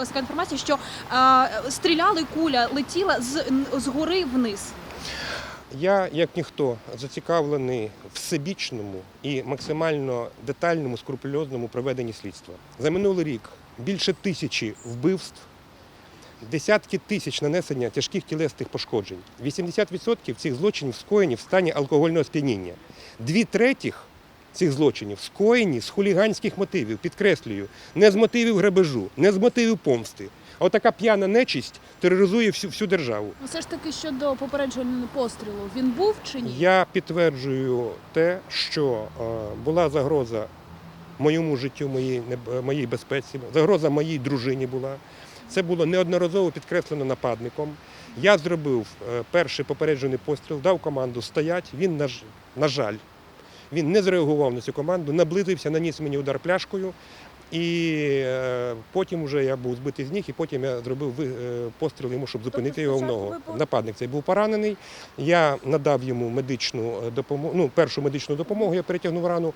Була така інформація, що а, стріляли куля, летіла з, з гори вниз. Я, як ніхто, зацікавлений всебічному і максимально детальному, скрупульозному проведенні слідства. За минулий рік більше тисячі вбивств, десятки тисяч нанесення тяжких тілесних пошкоджень. 80% цих злочинів скоєні в стані алкогольного сп'яніння. Дві третіх цих злочинів скоєні з хуліганських мотивів, підкреслюю, не з мотивів грабежу, не з мотивів помсти. А Отака п'яна нечисть тероризує всю, всю державу. Все ж таки щодо попереджувального пострілу, він був чи ні? Я підтверджую те, що е, була загроза моєму життю, моїй, неб- моїй безпеці, загроза моїй дружині була. Це було неодноразово підкреслено нападником. Я зробив е, перший попереджений постріл, дав команду стоять. Він, на, на жаль, він не зреагував на цю команду, наблизився, наніс мені удар пляшкою. І е, потім вже я був збитий з ніг, і потім я зробив е, постріл йому, щоб зупинити його в ногу. ви Нападник цей був поранений. Я надав йому медичну допомогу, ну, першу медичну допомогу, я перетягнув рану.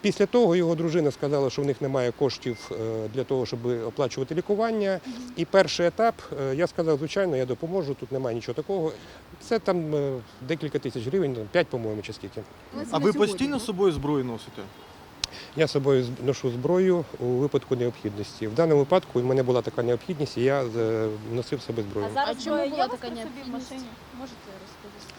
Після того його дружина сказала, що в них немає коштів е, для того, щоб оплачувати лікування. І перший етап е, я сказав, звичайно, я допоможу, тут немає нічого такого. Це там е, декілька тисяч гривень, 5, по-моєму, чи скільки. А ви постійно з собою зброю носите? Я з собою ношу зброю у випадку необхідності. В даному випадку в мене була така необхідність, і я е, носив з собою зброю. А зараз А чому була така при в необхідність? машині? Можете розповісти?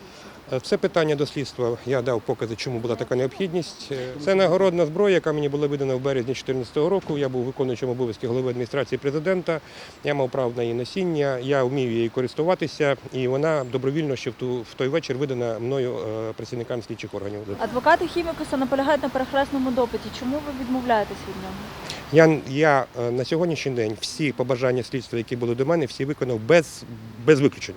Е, Це питання до слідства. Я дав покази, чому була така необхідність. Е, Це нагородна зброя, яка мені була видана в березні 2014 року. Я був виконуючим обов'язки голови адміністрації президента. Я мав право на її носіння. Я вмію її користуватися, і вона добровільно ще в ту в той вечір видана мною працівникам слідчих органів. Адвокати хімікуса наполягають на перехресному допиті. Чому ви відмовляєтесь від нього? Я, я е, на сьогоднішній день всі побажання слідства, які були до мене, всі виконав без, без виключень.